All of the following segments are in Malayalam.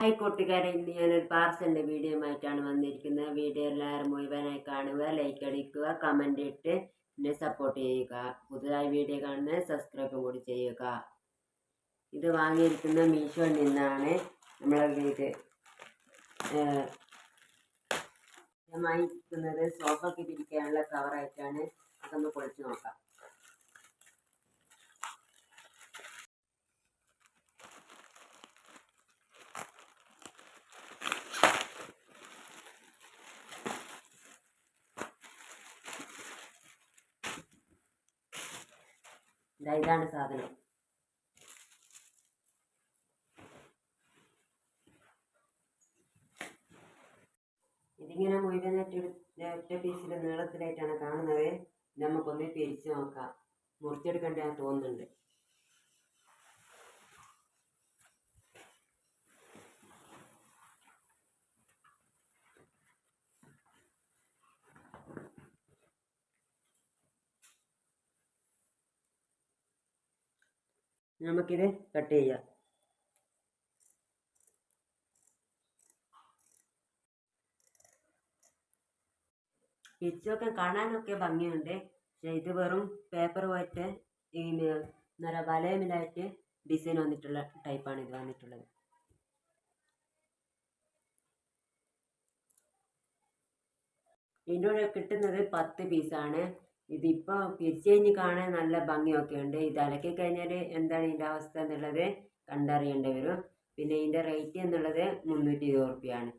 ഹായ് കൂട്ടുകാരെ. ഇന്ന് ഞാനൊരു പാർസലിന്റെ വീഡിയോ ആയിട്ടാണ് വന്നിരിക്കുന്നത്. വീഡിയോ എല്ലാവരും മുഴുവനായി കാണുക ലൈക്ക് അടിക്കുക കമന്റ് ഇട്ട് എന്നെ സപ്പോർട്ട് ചെയ്യുക. പുതുതായി വീഡിയോ കാണുന്ന സബ്സ്ക്രൈബ് കൂടി ചെയ്യുക. ഇത് വാങ്ങിയിരിക്കുന്ന മീഷോയിൽ നിന്നാണ് നമ്മളെ വീട്. വാങ്ങിയിരിക്കുന്നത് സോഫയ്ക്ക് പിരിക്കാനുള്ള കവറായിട്ടാണ് അതൊന്ന് പൊളിച്ചു നോക്കാം. ഇതാണ് സാധനം. ഇതിങ്ങനെ മുഴുവനായിട്ട് പീസിൽ നീളത്തിലായിട്ടാണ് കാണുന്നത്. നമുക്കൊന്ന് പിരിച്ചു നോക്കാം. മുറിച്ചെടുക്കേണ്ട തോന്നുന്നുണ്ട്. നമുക്കിത് കട്ട് ചെയ്യാം. പിച്ചൊക്കെ കാണാനൊക്കെ ഭംഗിയുണ്ട്. ഇത് വെറും പേപ്പർ പോയിട്ട് ഈ എന്താ വലയമിലായിട്ട് ഡിസൈൻ വന്നിട്ടുള്ള ടൈപ്പാണ് ഇത് വന്നിട്ടുള്ളത്. ഇതിന്റെ കൂടെ കിട്ടുന്നത് പത്ത് പീസാണ് ഇതിപ്പോൾ പിരിച്ച് കഴിഞ്ഞ് കാണാൻ നല്ല ഭംഗിയൊക്കെ ഉണ്ട്. ഇത് അലക്കി കഴിഞ്ഞാൽ എന്താണ് ഇതിന്റെ അവസ്ഥ എന്നുള്ളത് കണ്ടറിയേണ്ടി വരും പിന്നെ ഇതിന്റെ റേറ്റ് എന്നുള്ളത് മുന്നൂറ്റി ഇരുപത് റുപ്യാണ്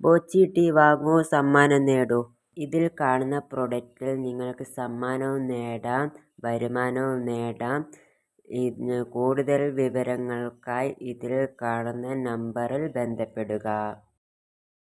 ബോച്ചി ടീ വാങ്ങൂ സമ്മാനം നേടൂ. ഇതിൽ കാണുന്ന പ്രൊഡക്റ്റിൽ നിങ്ങൾക്ക് സമ്മാനവും നേടാം വരുമാനവും നേടാം. കൂടുതൽ വിവരങ്ങൾക്കായി ഇതിൽ കാണുന്ന നമ്പറിൽ ബന്ധപ്പെടുക.